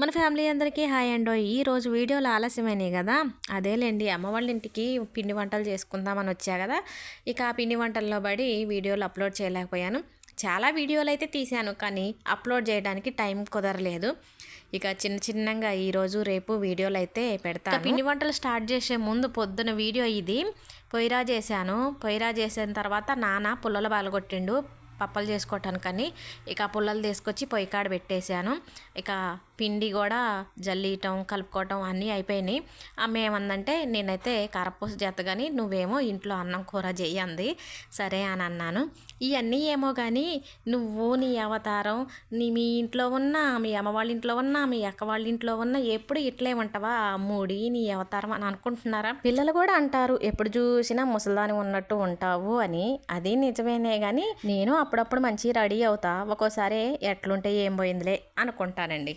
మన ఫ్యామిలీ అందరికీ హాయ్ అండో ఈ రోజు వీడియోలు ఆలస్యమైనాయి కదా? అదేలేండి అమ్మ వాళ్ళ ఇంటికి పిండి వంటలు చేసుకుందామని వచ్చా కదా? ఇక ఆ పిండి వంటల్లో పడి వీడియోలు అప్లోడ్ చేయలేకపోయాను. చాలా వీడియోలు అయితే తీశాను కానీ అప్లోడ్ చేయడానికి టైం కుదరలేదు. ఇక చిన్న చిన్నగా ఈరోజు రేపు వీడియోలు అయితే పెడతాను. పిండి వంటలు స్టార్ట్ చేసే ముందు పొద్దున వీడియో ఇది. పొయ్యిరా చేశాను. పొయ్యిరా చేసిన తర్వాత నాన్న పుల్లలు బాలగొట్టిండు పప్పలు చేసుకోవటానికని ఇక పుల్లలు తీసుకొచ్చి పొయ్యి కాడ పెట్టేశాను. ఇక పిండి కూడా జల్లియటం కలుపుకోవటం అన్నీ అయిపోయినాయి. అమ్మ ఏమందంటే నేనైతే కారపూస చేత కానీ నువ్వేమో ఇంట్లో అన్నం కూర చేయంది సరే అని అన్నాను. ఇవన్నీ ఏమో కానీ నువ్వు నీ అవతారం నీ మీ ఇంట్లో ఉన్న మీ అమ్మ వాళ్ళ ఇంట్లో ఉన్న మీ అక్క వాళ్ళ ఇంట్లో ఉన్న ఎప్పుడు ఇట్లే ఉంటావా మూడి నీ అవతారం అని అనుకుంటున్నారా? పిల్లలు కూడా అంటారు ఎప్పుడు చూసినా ముసలిదాని ఉన్నట్టు ఉంటావు అని. అది నిజమేనే కానీ నేను అప్పుడప్పుడు మంచి రెడీ అవుతా. ఒక్కోసారి ఎట్లుంటే ఏం పోయిందిలే అనుకుంటానండి.